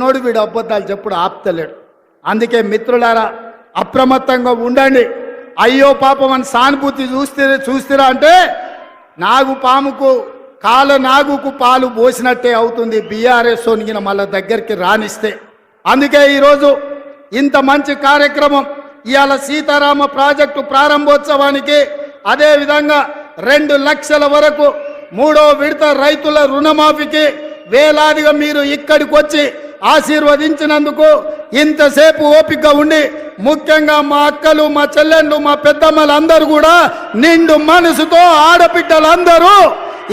Node వీడు అబద్ధాలు చెప్పుడు ఆపుతలేడు. అందుకే మిత్రులారా అప్రమత్తంగా ఉండండి. అయ్యో పాపం అని సానుభూతి చూస్తే చూస్తారా అంటే నాగు పాముకు కాల నాగుకు పాలు పోసినట్టే అవుతుంది బీఆర్ఎస్ సోనిగిన మళ్ళీ దగ్గరికి రానిస్తే. అందుకే ఈరోజు ఇంత మంచి కార్యక్రమం ఇవాళ సీతారామ ప్రాజెక్టు ప్రారంభోత్సవానికి అదేవిధంగా రెండు లక్షల వరకు మూడో విడత రైతుల రుణమాఫీకి వేలాదిగా మీరు ఇక్కడికి వచ్చి ఆశీర్వదించినందుకు ఇంతసేపు ఓపిక ఉండి ముఖ్యంగా మా అక్కలు మా చెల్లెళ్ళు మా పెద్దమ్మలందరూ కూడా నిండు మనసుతో ఆడబిడ్డలందరూ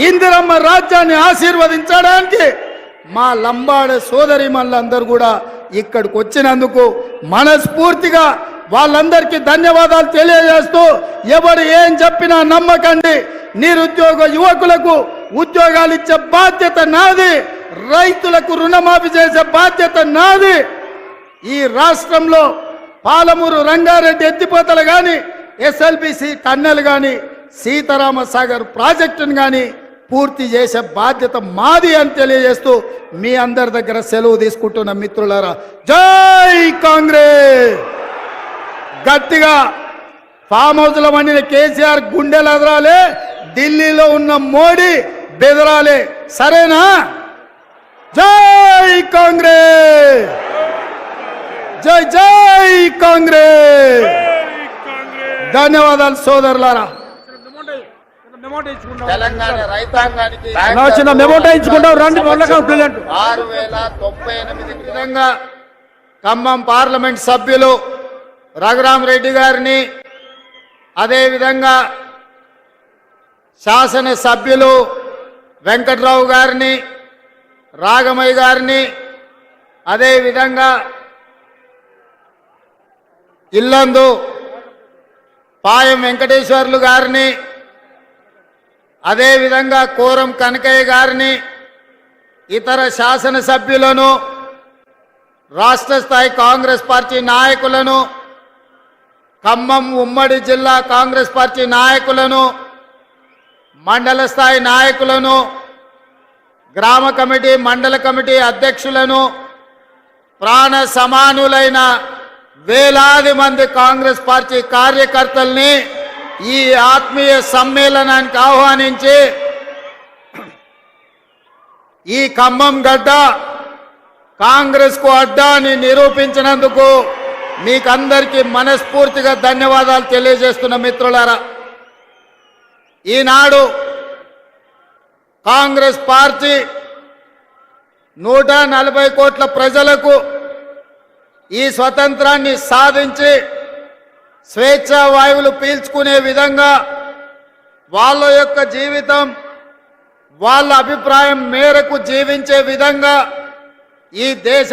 ఇందిరమ్మ రాజ్యాన్ని ఆశీర్వదించడానికి మా లంబాడ సోదరి మళ్ళందరూ కూడా ఇక్కడికి వచ్చినందుకు మనస్ఫూర్తిగా వాళ్ళందరికీ ధన్యవాదాలు తెలియజేస్తూ ఎవరు ఏం చెప్పినా నమ్మకండి. నిరుద్యోగ యువకులకు ఉద్యోగాలు ఇచ్చే బాధ్యత నాది. రైతులకు రుణమాఫీ చేసే బాధ్యత నాది. ఈ రాష్ట్రంలో పాలమూరు రంగారెడ్డి ఎత్తిపోతలు కానీ ఎస్ఎల్బిసి టన్నెల్ కానీ సీతారామ సాగర్ ప్రాజెక్టును కానీ పూర్తి చేసే బాధ్యత మాది అని తెలియజేస్తూ మీ అందరి దగ్గర సెలవు తీసుకుంటున్న మిత్రులారా జై కాంగ్రెస్! గట్టిగా ఫామ్ హౌస్లో వండిన కేసీఆర్ గుండెలు ఎదరాలే ఢిల్లీలో ఉన్న మోడీ బెదరాలే. సరేనా? జై కాంగ్రెస్! జై జై కాంగ్రెస్! ధన్యవాదాలు సోదరులారా. తెలంగాణ రైతాంగానికి చిన్న మెమోటా ఇచ్చుకుంటాం రండి ప్రెసిడెంట్. ఆరు వేల తొంభై ఎనిమిది విధంగా ఖమ్మం పార్లమెంట్ సభ్యులు రఘురామ్ రెడ్డి గారిని అదేవిధంగా శాసన సభ్యులు వెంకట్రావు గారిని రాగమయ్య గారిని అదేవిధంగా ఇల్లందు పాయం వెంకటేశ్వర్లు గారిని అదేవిధంగా కోరం కనకయ్య గారిని ఇతర శాసనసభ్యులను రాష్ట్ర స్థాయి కాంగ్రెస్ పార్టీ నాయకులను ఖమ్మం ఉమ్మడి జిల్లా కాంగ్రెస్ పార్టీ నాయకులను మండల స్థాయి నాయకులను గ్రామ కమిటీ మండల కమిటీ అధ్యక్షులను ప్రాణ సమానులైన వేలాది మంది కాంగ్రెస్ పార్టీ కార్యకర్తల్ని ఈ ఆత్మీయ సమ్మేళనానికి ఆహ్వానించి ఈ ఖమ్మం గడ్డ కాంగ్రెస్కు అడ్డా అని నిరూపించినందుకు మీకందరికీ మనస్ఫూర్తిగా ధన్యవాదాలు తెలియజేస్తున్న మిత్రులారా ఈనాడు కాంగ్రెస్ పార్టీ నూట నలభై కోట్ల ప్రజలకు ఈ స్వతంత్రాన్ని సాధించి స్వేచ్ఛా వాయువులు పీల్చుకునే విధంగా వాళ్ళ యొక్క జీవితం వాళ్ళ అభిప్రాయం మేరకు జీవించే విధంగా ఈ దేశ